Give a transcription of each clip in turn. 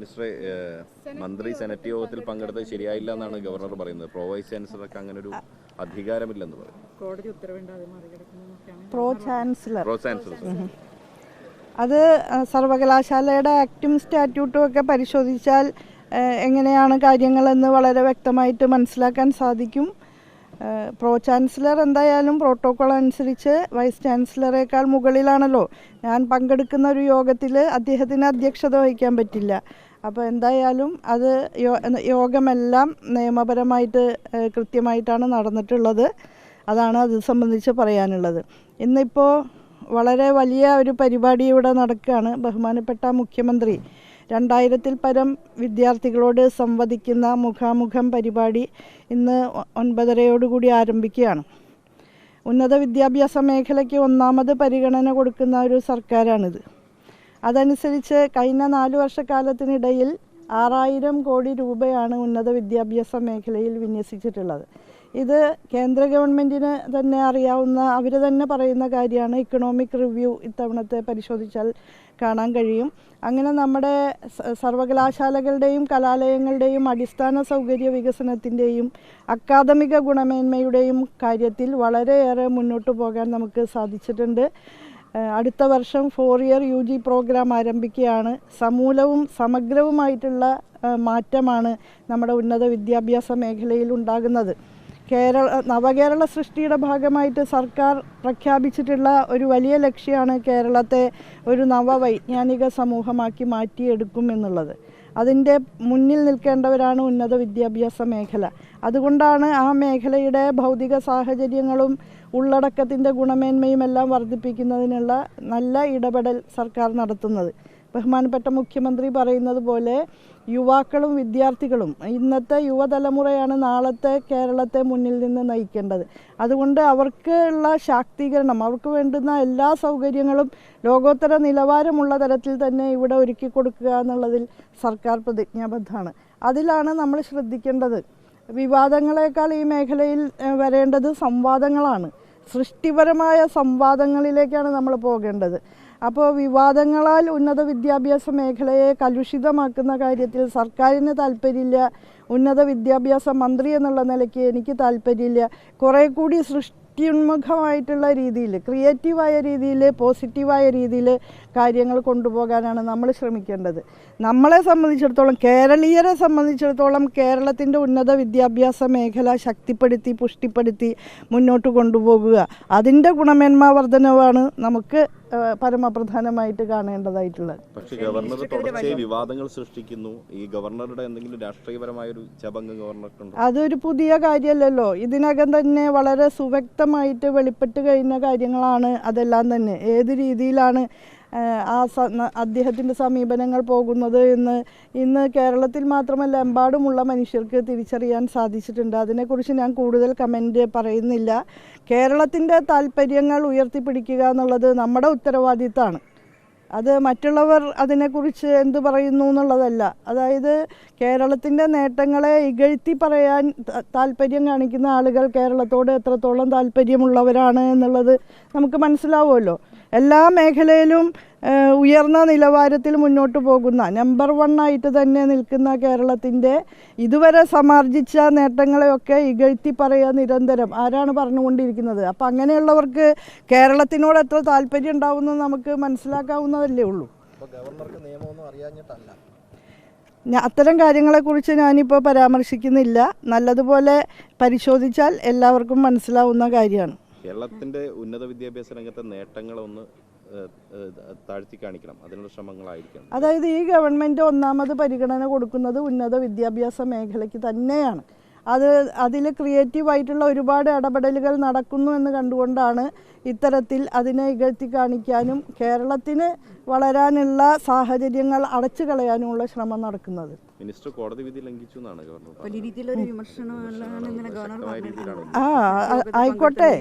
മിനിസ്റ്ററെ മന്ത്രി സെനറ്റ് യോഗത്തിൽ പങ്കെടുത്തത് ശരിയായില്ല എന്നാണ് ഗവർണർ പറയുന്നത്. പ്രോ വൈസ് ചാൻസലർക്ക് അങ്ങനെ ഒരു അധികാരമില്ലെന്ന് പറയും കോടതി ഉത്തരവിണ്ട്. അത് മറികടക്കുന്നതൊക്കെയാണ് പ്രോ ചാൻസലർ. Pro chancellor. അത് സർവകലാശാലയുടെ ആക്റ്റും സ്റ്റാറ്റ്യൂട്ടും ഒക്കെ പരിശോധിച്ചാൽ എങ്ങനെയാണ് കാര്യങ്ങളെന്ന് വളരെ വ്യക്തമായിട്ട് മനസ്സിലാക്കാൻ സാധിക്കും. പ്രോ ചാൻസലർ എന്തായാലും പ്രോട്ടോകോൾ അനുസരിച്ച് വൈസ് ചാൻസലറേക്കാൾ മുകളിലാണല്ലോ. ഞാൻ പങ്കെടുക്കുന്ന ഒരു യോഗത്തിൽ അദ്ദേഹത്തിന് അധ്യക്ഷത വഹിക്കാൻ പറ്റില്ല. അപ്പോൾ എന്തായാലും അത് യോഗമെല്ലാം നിയമപരമായിട്ട് കൃത്യമായിട്ടാണ് നടന്നിട്ടുള്ളത്. അതാണ് അത് സംബന്ധിച്ച് പറയാനുള്ളത്. ഇന്നിപ്പോൾ വളരെ വലിയ ഒരു പരിപാടി ഇവിടെ നടക്കുകയാണ് ബഹുമാനപ്പെട്ട മുഖ്യമന്ത്രി രണ്ടായിരത്തിൽ പരം വിദ്യാർത്ഥികളോട് സംവദിക്കുന്ന മുഖാമുഖം പരിപാടി ഇന്ന് ഒൻപതരയോടുകൂടി ആരംഭിക്കുകയാണ്. ഉന്നത വിദ്യാഭ്യാസ മേഖലയ്ക്ക് ഒന്നാമത് പരിഗണന കൊടുക്കുന്ന ഒരു സർക്കാരാണിത്. അതനുസരിച്ച് കഴിഞ്ഞ നാല് വർഷക്കാലത്തിനിടയിൽ ആറായിരം കോടി രൂപയാണ് ഉന്നത വിദ്യാഭ്യാസ മേഖലയിൽ വിന്യസിച്ചിട്ടുള്ളത്. ഇത് കേന്ദ്ര ഗവൺമെന്റിന് തന്നെ അറിയാവുന്ന അവർ തന്നെ പറയുന്ന കാര്യമാണ്. ഇക്കണോമിക് റിവ്യൂ ഇത്തവണത്തെ പരിശോധിച്ചാൽ കാണാൻ കഴിയും. അങ്ങനെ നമ്മുടെ സർവകലാശാലകളുടെയും കലാലയങ്ങളുടെയും അടിസ്ഥാന സൗകര്യ വികസനത്തിന്റെയും അക്കാദമിക ഗുണമേന്മയുടെയും കാര്യത്തിൽ വളരെയേറെ മുന്നോട്ട് പോകാൻ നമുക്ക് സാധിച്ചിട്ടുണ്ട്. അടുത്ത വർഷം four year U G programme ആരംഭിക്കുകയാണ്. സമൂലവും സമഗ്രവുമായിട്ടുള്ള മാറ്റമാണ് നമ്മുടെ ഉന്നത വിദ്യാഭ്യാസ മേഖലയിൽ ഉണ്ടാകുന്നത്. കേരള നവകേരള സൃഷ്ടിയുടെ ഭാഗമായിട്ട് സർക്കാർ പ്രഖ്യാപിച്ചിട്ടുള്ള ഒരു വലിയ ലക്ഷ്യമാണ് കേരളത്തെ ഒരു നവവൈജ്ഞാനിക സമൂഹമാക്കി മാറ്റിയെടുക്കും എന്നുള്ളത് അതിന്റെ മുന്നിൽ നിൽക്കേണ്ടവരാണ് ഉന്നത വിദ്യാഭ്യാസ മേഖല. അതുകൊണ്ടാണ് ആ മേഖലയുടെ ഭൗതിക സാഹചര്യങ്ങളും ഉള്ളടക്കത്തിന്റെ ഗുണമേന്മയും എല്ലാം വർദ്ധിപ്പിക്കുന്നതിനുള്ള നല്ല ഇടപെടൽ സർക്കാർ നടത്തുന്നത്. ബഹുമാനപ്പെട്ട മുഖ്യമന്ത്രി പറയുന്നത് പോലെ യുവാക്കളും വിദ്യാർത്ഥികളും ഇന്നത്തെ യുവതലമുറയാണ് നാളത്തെ കേരളത്തെ മുന്നിൽ നിന്ന് നയിക്കേണ്ടത്. അതുകൊണ്ട് അവർക്ക് ഉള്ള ശാക്തീകരണം അവർക്ക് വേണ്ടുന്ന എല്ലാ സൗകര്യങ്ങളും ലോകോത്തര നിലവാരമുള്ള തരത്തിൽ തന്നെ ഇവിടെ ഒരുക്കി കൊടുക്കുക എന്നുള്ളതിൽ സർക്കാർ പ്രതിജ്ഞാബദ്ധമാണ്. അതിലാണ് നമ്മൾ ശ്രദ്ധിക്കേണ്ടത്. വിവാദങ്ങളെക്കാൾ ഈ മേഖലയിൽ വരേണ്ടത് സംവാദങ്ങളാണ്. സൃഷ്ടിപരമായ സംവാദങ്ങളിലേക്കാണ് നമ്മൾ പോകേണ്ടത്. അപ്പോൾ വിവാദങ്ങളാൽ ഉന്നത വിദ്യാഭ്യാസ മേഖലയെ കലുഷിതമാക്കുന്ന കാര്യത്തിൽ സർക്കാരിന് താല്പര്യമില്ല. ഉന്നത വിദ്യാഭ്യാസ മന്ത്രി എന്നുള്ള നിലയ്ക്ക് എനിക്ക് താല്പര്യമില്ല. കുറേ കൂടി സൃഷ്ടിയുന്മുഖമായിട്ടുള്ള രീതിയിൽ ക്രിയേറ്റീവായ രീതിയിൽ പോസിറ്റീവായ രീതിയിൽ കാര്യങ്ങൾ കൊണ്ടുപോകാനാണ് നമ്മൾ ശ്രമിക്കേണ്ടത്. നമ്മളെ സംബന്ധിച്ചിടത്തോളം കേരളീയരെ സംബന്ധിച്ചിടത്തോളം കേരളത്തിന്റെ ഉന്നത വിദ്യാഭ്യാസ മേഖല ശക്തിപ്പെടുത്തി പുഷ്ടിപ്പെടുത്തി മുന്നോട്ട് കൊണ്ടുപോകുക. അതിന്റെ ഗുണമേന്മ വർധനവാണ് നമുക്ക് പരമപ്രധാനമായിട്ട് കാണേണ്ടതായിട്ടുള്ളത്. പക്ഷേ ഗവർണർ തുടർച്ചയായി വിവാദങ്ങൾ സൃഷ്ടിക്കുന്നു. ഈ ഗവർണറുടെ എന്തെങ്കിലും രാഷ്ട്രീയപരമായ ഒരു ചപങ്ങ് ഗവർണർക്ക് അതൊരു പുതിയ കാര്യമല്ലല്ലോ. ഇതിനകം തന്നെ വളരെ സുവ്യക്തമായിട്ട് വെളിപ്പെട്ട് കഴിഞ്ഞ കാര്യങ്ങളാണ് അതെല്ലാം തന്നെ. ഏത് രീതിയിലാണ് ആ, അദ്ദേഹത്തിന്റെ സമീപനങ്ങൾ പോകുന്നത് എന്ന് ഇന്ന് കേരളത്തിൽ മാത്രമല്ല എമ്പാടുമുള്ള മനുഷ്യർക്ക് തിരിച്ചറിയാൻ സാധിച്ചിട്ടുണ്ട്. അതിനെക്കുറിച്ച് ഞാൻ കൂടുതൽ കമന്റ് പറയുന്നില്ല. കേരളത്തിന്റെ താല്പര്യങ്ങൾ ഉയർത്തിപ്പിടിക്കുക എന്നുള്ളത് നമ്മുടെ ഉത്തരവാദിത്തമാണ് അത് മറ്റുള്ളവർ അതിനെക്കുറിച്ച് എന്ത് പറയുന്നു എന്നുള്ളതല്ല. അതായത് കേരളത്തിന്റെ നേട്ടങ്ങളെ ഇകഴ്ത്തി പറയാൻ താല്പര്യം കാണിക്കുന്ന ആളുകൾ കേരളത്തോട് എത്രത്തോളം താല്പര്യമുള്ളവരാണ് എന്നുള്ളത് നമുക്ക് മനസ്സിലാവുമല്ലോ. എല്ലാ മേഖലയിലും ഉയർന്ന നിലവാരത്തിൽ മുന്നോട്ട് പോകുന്ന നമ്പർ വൺ ആയിട്ട് തന്നെ നിൽക്കുന്ന കേരളത്തിന്റെ ഇതുവരെ സമാർജിച്ച നേട്ടങ്ങളെയൊക്കെ ഇകഴ്ത്തി പറയുക നിരന്തരം. ആരാണ് പറഞ്ഞുകൊണ്ടിരിക്കുന്നത്? അപ്പം അങ്ങനെയുള്ളവർക്ക് കേരളത്തിനോട് എത്ര താല്പര്യം ഉണ്ടാവുമെന്ന് നമുക്ക് മനസ്സിലാക്കാവുന്നതല്ലേ ഉള്ളൂ. അത്തരം കാര്യങ്ങളെക്കുറിച്ച് ഞാനിപ്പോൾ പരാമർശിക്കുന്നില്ല. നല്ലതുപോലെ പരിശോധിച്ചാൽ എല്ലാവർക്കും മനസ്സിലാവുന്ന കാര്യമാണ്. കേരളത്തിന്റെ ഉന്നത വിദ്യാഭ്യാസ രംഗത്തെ നേട്ടങ്ങളൊന്ന് താഴ്ത്തി കാണിക്കണം. അതിനുള്ള ശ്രമങ്ങളായിരിക്കണം. അതായത് ഈ ഗവൺമെന്റ് ഒന്നാമത് പരിഗണന കൊടുക്കുന്നത് ഉന്നത വിദ്യാഭ്യാസ മേഖലയ്ക്ക് തന്നെയാണ്. അത് അതിൽ ക്രിയേറ്റീവായിട്ടുള്ള ഒരുപാട് ഇടപെടലുകൾ നടക്കുന്നു എന്ന് കണ്ടുകൊണ്ടാണ് ഇത്തരത്തിൽ അതിനെ ഇകഴ്ത്തി കാണിക്കാനും കേരളത്തിന് വളരാനുള്ള സാഹചര്യങ്ങൾ അടച്ചു കളയാനുമുള്ള ശ്രമം നടക്കുന്നത്. മിനിസ്റ്റർ കോടതി വിധി ലംഘിച്ചു എന്നാണ് ഗവർണർ വലിയ രീതിയിലൊരു വിമർശനമാണ് ഇന്നലെ ഗവർണർ ശക്തമായ ആ ആ- ആയിക്കോട്ടെ.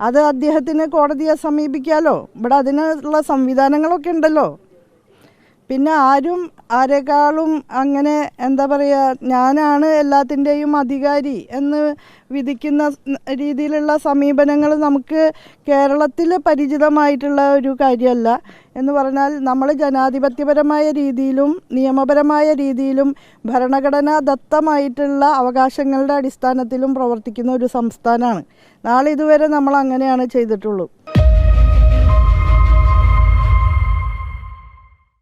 അത് അദ്ദേഹത്തിന് കോടതിയെ സമീപിക്കാലോ? ഇവിടെ അതിനുള്ള സംവിധാനങ്ങളൊക്കെ ഉണ്ടല്ലോ. പിന്നെ ആരും ആരെക്കാളും അങ്ങനെ എന്താ പറയുക ഞാനാണ് എല്ലാത്തിന്റെയും അധികാരി എന്ന് വിധിക്കുന്ന രീതിയിലുള്ള സമീപനങ്ങൾ നമുക്ക് കേരളത്തിൽ പരിചിതമായിട്ടുള്ള ഒരു കാര്യമല്ല. എന്ന് പറഞ്ഞാൽ നമ്മൾ ജനാധിപത്യപരമായ രീതിയിലും നിയമപരമായ രീതിയിലും ഭരണഘടനാ ദത്തമായിട്ടുള്ള അവകാശങ്ങളുടെ അടിസ്ഥാനത്തിലും പ്രവർത്തിക്കുന്ന ഒരു സംസ്ഥാനമാണ്. നാളെ ഇതുവരെ നമ്മൾ അങ്ങനെയാണ് ചെയ്തിട്ടുള്ളൂ.